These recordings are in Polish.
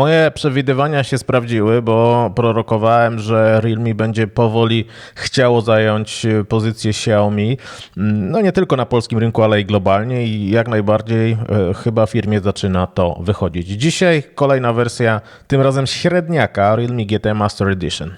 Moje przewidywania się sprawdziły, bo prorokowałem, że Realme będzie powoli chciało zająć pozycję Xiaomi. No nie tylko na polskim rynku, ale i globalnie i jak najbardziej e, chyba firmie zaczyna to wychodzić. Dzisiaj kolejna wersja, tym razem średniaka Realme GT Master Edition.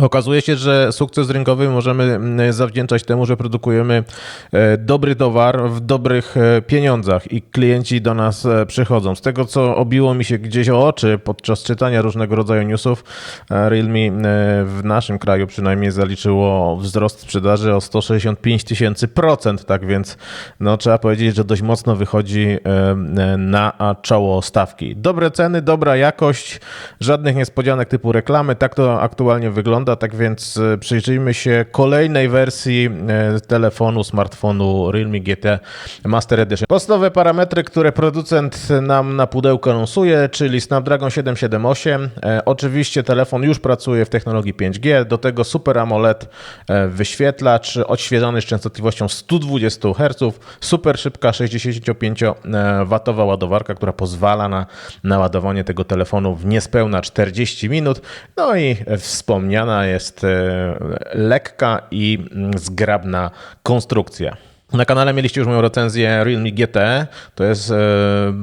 Okazuje się, że sukces rynkowy możemy mm, zawdzięczać temu, że produkujemy e, dobry towar w dobrych e, pieniądzach i klienci do nas e, przychodzą. Z tego, co obiło mi się gdzieś o oczy podczas czytania różnego rodzaju newsów, Realme w naszym kraju przynajmniej zaliczyło wzrost sprzedaży o 165 tysięcy procent, tak więc no, trzeba powiedzieć, że dość mocno wychodzi na czoło stawki. Dobre ceny, dobra jakość, żadnych niespodzianek typu reklamy, tak to aktualnie wygląda tak więc e, przyjrzyjmy się kolejnej wersji e, telefonu, smartfonu Realme GT Master Edition. Podstawowe parametry, które producent nam na pudełku anonsuje, czyli Snapdragon 778. E, oczywiście telefon już pracuje w technologii 5G, do tego Super AMOLED wyświetlacz odświeżany z częstotliwością 120 Hz, super szybka 65W ładowarka, która pozwala na naładowanie tego telefonu w niespełna 40 minut. No i wspomniana jest e, lekka i mm, zgrabna konstrukcja. Na kanale mieliście już moją recenzję Realme GT. To jest e,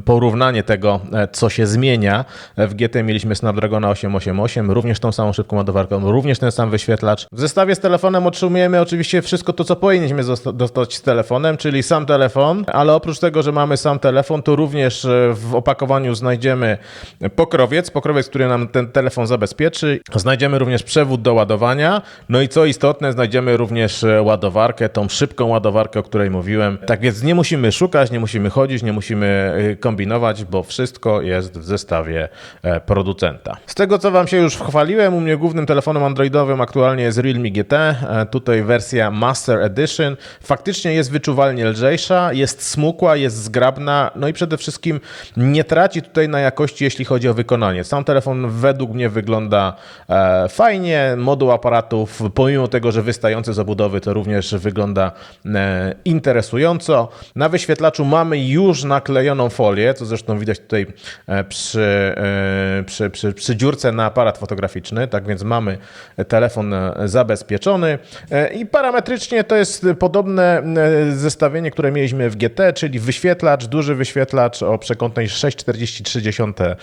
porównanie tego, e, co się zmienia. W GT mieliśmy Snapdragona 888, również tą samą szybką ładowarką, również ten sam wyświetlacz. W zestawie z telefonem otrzymujemy oczywiście wszystko to, co powinniśmy dostać z telefonem, czyli sam telefon, ale oprócz tego, że mamy sam telefon, to również e, w opakowaniu znajdziemy pokrowiec, pokrowiec, który nam ten telefon zabezpieczy. Znajdziemy również przewód do ładowania. No i co istotne, znajdziemy również ładowarkę, tą szybką ładowarkę, o której której mówiłem. Tak więc nie musimy szukać, nie musimy chodzić, nie musimy y, kombinować, bo wszystko jest w zestawie e, producenta. Z tego, co Wam się już chwaliłem, u mnie głównym telefonem androidowym aktualnie jest Realme GT. E, tutaj wersja Master Edition. Faktycznie jest wyczuwalnie lżejsza, jest smukła, jest zgrabna, no i przede wszystkim nie traci tutaj na jakości, jeśli chodzi o wykonanie. Sam telefon według mnie wygląda e, fajnie. Moduł aparatów, pomimo tego, że wystający z obudowy, to również wygląda interesująco. Na wyświetlaczu mamy już naklejoną folię, co zresztą widać tutaj e, przy, e, przy, przy, przy dziurce na aparat fotograficzny, tak więc mamy telefon e, zabezpieczony i parametrycznie to jest podobne zestawienie, które mieliśmy w GT, czyli wyświetlacz, duży wyświetlacz o przekątnej 6,43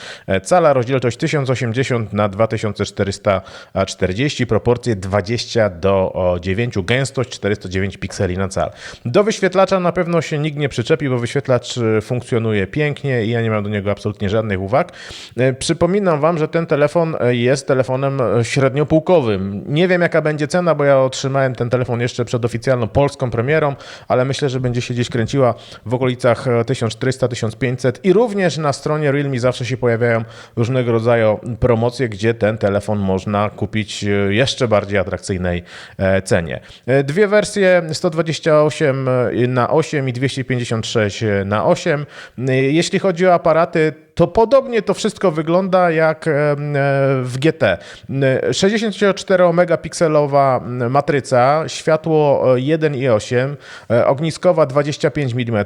cala, rozdzielczość 1080 na 2440, proporcje 20 do 9, gęstość 409 pikseli na cal. Do wyświetlacza na pewno się nikt nie przyczepi, bo wyświetlacz e, funkcjonuje pięknie i ja nie mam do niego absolutnie żadnych uwag. E, przypominam Wam, że ten telefon e, jest telefonem średniopółkowym. Nie wiem jaka będzie cena, bo ja otrzymałem ten telefon jeszcze przed oficjalną polską premierą, ale myślę, że będzie się gdzieś kręciła w okolicach 1400-1500 i również na stronie Realme zawsze się pojawiają różnego rodzaju promocje, gdzie ten telefon można kupić jeszcze bardziej atrakcyjnej cenie. Dwie wersje 128 na 8 i 256 na 8. Jeśli chodzi o aparaty, to podobnie to wszystko wygląda jak w GT. 64-megapikselowa matryca, światło 1,8, e, ogniskowa 25 mm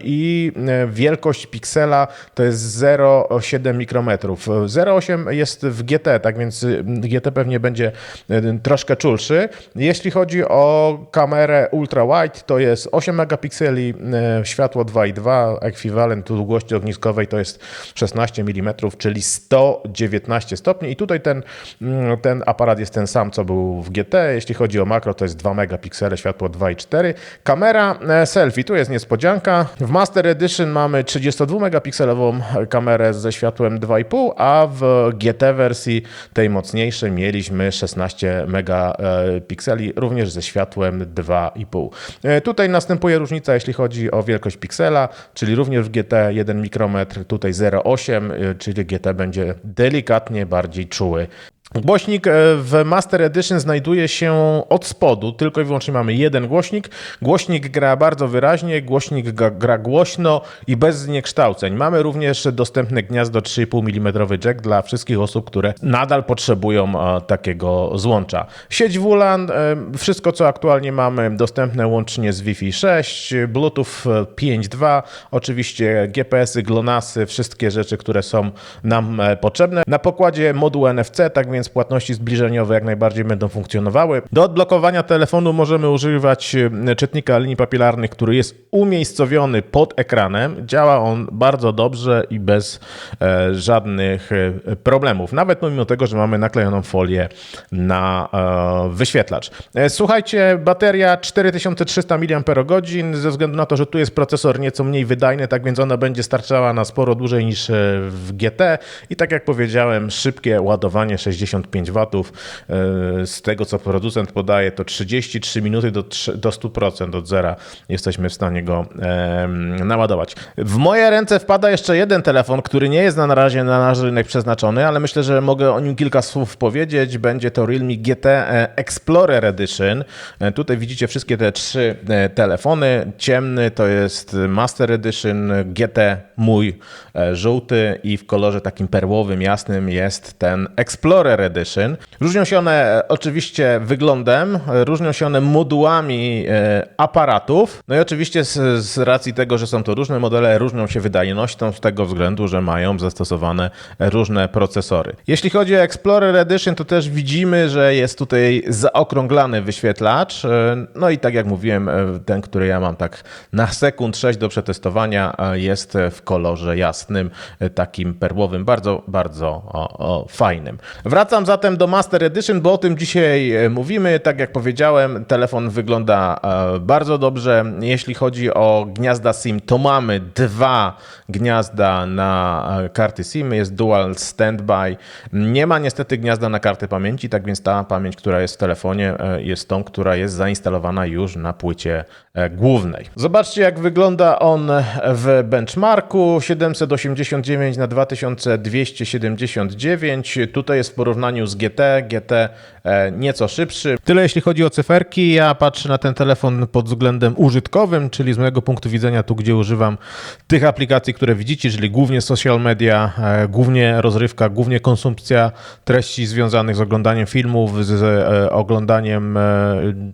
i e, wielkość piksela to jest 0,7 mikrometrów. 0,8 jest w GT, tak więc GT pewnie będzie e, troszkę czulszy. Jeśli chodzi o kamerę ultra wide, to jest 8 megapikseli, światło 2,2, ekwiwalent długości ogniskowej to jest 16 mm, czyli 119 stopni. I tutaj ten, mm, ten aparat jest ten sam, co był w GT. Jeśli chodzi o makro, to jest 2 megapiksele, światło 2,4. Kamera e, selfie, tu jest niespodzianka. W Master Edition mamy 32 megapikselową kamerę ze światłem 2,5, a w GT wersji tej mocniejszej mieliśmy 16 megapikseli, również ze światłem 2,5. E, tutaj następuje różnica, jeśli chodzi o wielkość piksela, czyli również w GT 1 mikrometr, tutaj 0,8, y, czyli GT będzie delikatnie bardziej czuły Głośnik e, w Master Edition znajduje się od spodu, tylko i wyłącznie mamy jeden głośnik. Głośnik gra bardzo wyraźnie, głośnik gra, głośno i bez zniekształceń. Mamy również dostępne gniazdo 3,5 mm jack dla wszystkich osób, które nadal potrzebują e, takiego złącza. Sieć WLAN, e, wszystko co aktualnie mamy dostępne łącznie z Wi-Fi 6, Bluetooth 5.2, oczywiście GPS-y, GLONASSy, wszystkie rzeczy, które są nam potrzebne. Na pokładzie moduł NFC, tak więc płatności zbliżeniowe jak najbardziej będą funkcjonowały. Do odblokowania telefonu możemy używać e, czytnika linii papilarnych, który jest umiejscowiony pod ekranem. Działa on bardzo dobrze i bez e, żadnych e, problemów. Nawet pomimo tego, że mamy naklejoną folię na wyświetlacz. Słuchajcie, bateria 4300 mAh, ze względu na to, że tu jest procesor nieco mniej wydajny, tak więc ona będzie starczała na sporo dłużej niż w GT i tak jak powiedziałem, szybkie ładowanie 65 W. e, Z tego co producent podaje, to 33 minuty do, trz- do 100% od zera jesteśmy w stanie go naładować. W moje ręce wpada jeszcze jeden telefon, który nie jest na razie na nasz rynek przeznaczony, ale myślę, że mogę o nim kilka słów powiedzieć. Będzie to Realme GT e, Explorer Edition. E, Tutaj widzicie wszystkie te trzy telefony. Ciemny to jest Master Edition, GT mój żółty i w kolorze takim perłowym, jasnym jest ten Explorer Edition. Różnią się one e, oczywiście wyglądem, e, różnią się one modułami e, aparatów. No i oczywiście z, z racji tego, że są to różne modele, różnią się wydajnością z tego względu, że mają zastosowane różne procesory. Jeśli chodzi o Explorer Edition, to też widzimy, że jest tutaj zaokrąglany wyświetlacz. No i tak jak mówiłem, ten, który ja mam tak na sekund 6 do przetestowania, jest w kolorze jasnym, takim perłowym, bardzo, bardzo o, o, fajnym. Wracam zatem do Master Edition, bo o tym dzisiaj e, mówimy. Tak jak powiedziałem, telefon wygląda e, bardzo dobrze. Jeśli chodzi o gniazda SIM, to mamy dwa gniazda na e, karty SIM, jest dual standby. Nie ma niestety gniazda na karty pamięci, tak więc ta pamięć, która jest w telefonie, jest tą, która jest zainstalowana już na płycie głównej. Zobaczcie, jak wygląda on w benchmarku 789 na 2279. Tutaj jest w porównaniu z GT. GT nieco szybszy. Tyle jeśli chodzi o cyferki. Ja patrzę na ten telefon pod względem użytkowym, czyli z mojego punktu widzenia, tu gdzie używam tych aplikacji, które widzicie, czyli głównie social media, e, głównie rozrywka, głównie konsumpcja treści związanych z oglądaniem filmów, z e, oglądaniem e,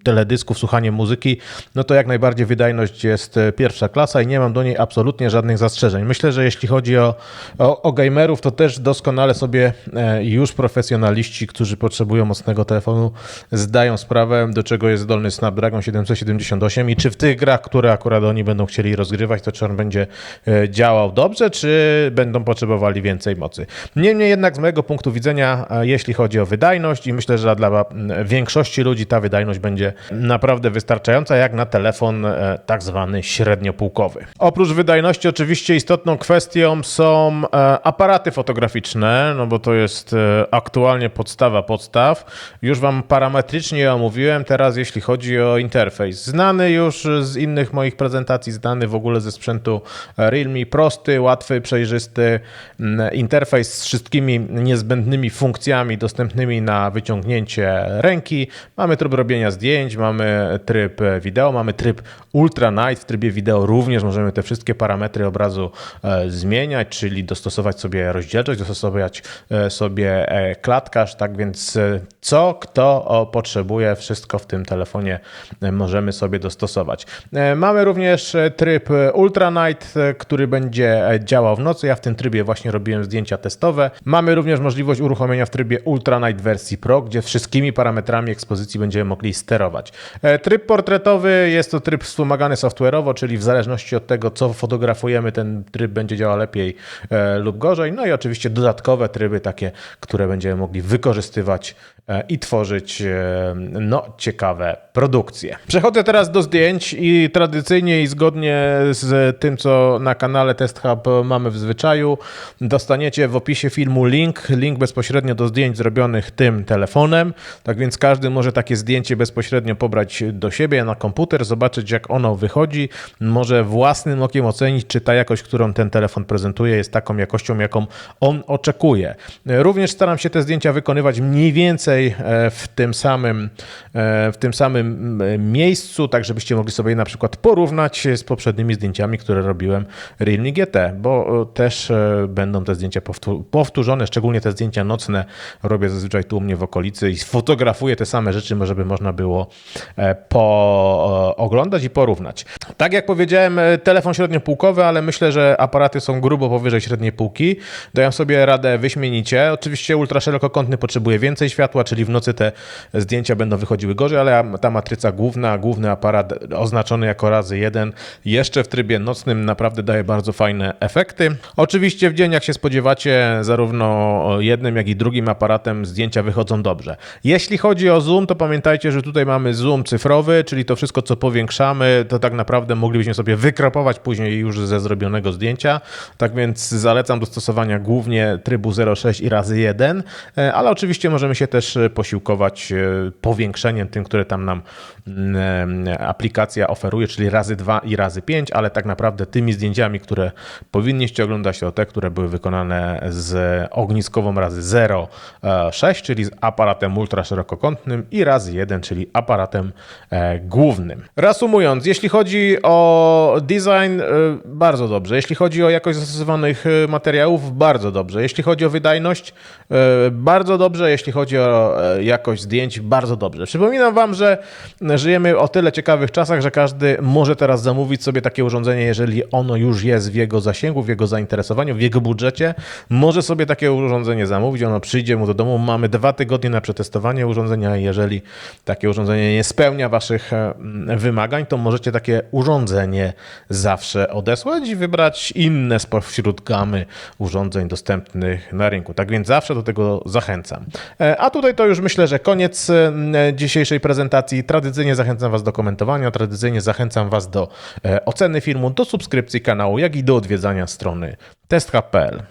teledysków, słuchaniem muzyki, no to jak najbardziej wydajność jest e, pierwsza klasa i nie mam do niej absolutnie żadnych zastrzeżeń. Myślę, że jeśli chodzi o, o, o gamerów, to też doskonale sobie e, już profesjonaliści, którzy potrzebują mocnego telefonu, zdają sprawę, do czego jest zdolny Snapdragon 778 i czy w tych grach, które akurat oni będą chcieli rozgrywać, to czy on będzie e, działał dobrze, czy będą potrzebowali więcej mocy. Niemniej jednak z mojego punktu widzenia, jeśli chodzi o wydajność i myślę, że dla większości ludzi ta wydajność będzie naprawdę wystarczająca, jak na telefon e, tak zwany średniopółkowy. Oprócz wydajności oczywiście istotną kwestią są e, aparaty fotograficzne, no bo to jest aktualnie podstawa podstaw. Już Wam parametrycznie omówiłem, teraz jeśli chodzi o interfejs. Znany już z innych moich prezentacji, znany w ogóle ze sprzętu Realme, prosty, łatwy, przejrzysty mm, interfejs z wszystkimi niezbędnymi funkcjami dostępnymi na wyciągnięcie ręki. Mamy tryb robienia zdjęć, mamy tryb wideo, mamy tryb Ultra Night. W trybie wideo również możemy te wszystkie parametry obrazu e, zmieniać, czyli dostosować sobie rozdzielczość, dostosować e, sobie e, klatkarz, tak więc e, co kto o, potrzebuje, wszystko w tym telefonie e, możemy sobie dostosować. E, Mamy również tryb Ultra Night, e, który będzie działał w nocy. Ja w tym trybie właśnie robiłem zdjęcia testowe. Mamy również możliwość uruchomienia w trybie Ultra Night wersji Pro, gdzie wszystkimi parametrami ekspozycji będziemy mogli sterować. Tryb portretowy jest to tryb wspomagany software'owo, czyli w zależności od tego, co fotografujemy, ten tryb będzie działał lepiej lub gorzej. No i oczywiście dodatkowe tryby, takie, które będziemy mogli wykorzystywać i tworzyć e, no, ciekawe produkcje. Przechodzę teraz do zdjęć i tradycyjnie i zgodnie z tym, co na kanale Test Hub mamy w zwyczaju, dostaniecie w opisie filmu link, link bezpośrednio do zdjęć zrobionych tym telefonem. Tak więc każdy może takie zdjęcie bezpośrednio pobrać do siebie na komputer, zobaczyć jak ono wychodzi, może własnym okiem ocenić, czy ta jakość, którą ten telefon prezentuje, jest taką jakością, jaką on oczekuje. Również staram się te zdjęcia wykonywać mniej więcej w tym samym, e, w tym samym miejscu, tak żebyście mogli sobie na przykład porównać z poprzednimi zdjęciami, które robiłem Realme GT, bo e, też e, będą te zdjęcia powtó- powtórzone, szczególnie te zdjęcia nocne robię zazwyczaj tu u mnie w okolicy i fotografuję te same rzeczy, żeby można było e, po, e, oglądać i porównać. Tak jak powiedziałem, e, telefon średniopółkowy, ale myślę, że aparaty są grubo powyżej średniej półki. Dają sobie radę wyśmienicie. Oczywiście ultraszerokokątny potrzebuje więcej światła, czyli w nocy te zdjęcia będą wychodziły gorzej, ale ta matryca główna, główny aparat oznaczony jako razy jeden, jeszcze w trybie nocnym naprawdę daje bardzo fajne efekty. Oczywiście w dzień, jak się spodziewacie, zarówno jednym, jak i drugim aparatem zdjęcia wychodzą dobrze. Jeśli chodzi o zoom, to pamiętajcie, że tutaj mamy zoom cyfrowy, czyli to wszystko, co powiększamy, to tak naprawdę moglibyśmy sobie wykropować później już ze zrobionego zdjęcia. Tak więc zalecam do stosowania głównie trybu 0,6 i razy 1, e, ale oczywiście możemy się też e, posiłkować e, powiększeniem tym, które tam nam mm, e, aplikacja oferuje, czyli razy 2 i razy 5, ale tak naprawdę tymi zdjęciami, które powinniście oglądać, to te, które były wykonane z ogniskową razy 0,6, czyli z aparatem ultraszerokokątnym i razy 1, czyli aparatem e, głównym. Reasumując, jeśli chodzi o design, e, bardzo dobrze. Jeśli chodzi o jakość zastosowanych e, materiałów, bardzo dobrze. Jeśli chodzi o wydajność, e, bardzo dobrze. Jeśli chodzi o e, jakość zdjęć, bardzo dobrze. Przypominam Wam, że żyjemy o tyle ciekawych czasach, że każdy może teraz zamówić sobie takie urządzenie, jeżeli ono już jest w jego zasięgu, w jego zainteresowaniu, w jego budżecie. Może sobie takie urządzenie zamówić, ono przyjdzie mu do domu. Mamy dwa tygodnie na przetestowanie urządzenia. Jeżeli takie urządzenie nie spełnia Waszych e, wymagań, to możecie takie urządzenie zawsze odesłać i wybrać inne spośród gamy urządzeń dostępnych na rynku. Tak więc zawsze do tego zachęcam. E, A tutaj to już myślę, że koniec e, dzisiejszej prezentacji. Tradycyjnie zachęcam Was do komentowania, tradycyjnie zachęcam Was do e, oceny filmu, do subskrypcji kanału, jak i do odwiedzania strony testhub.pl.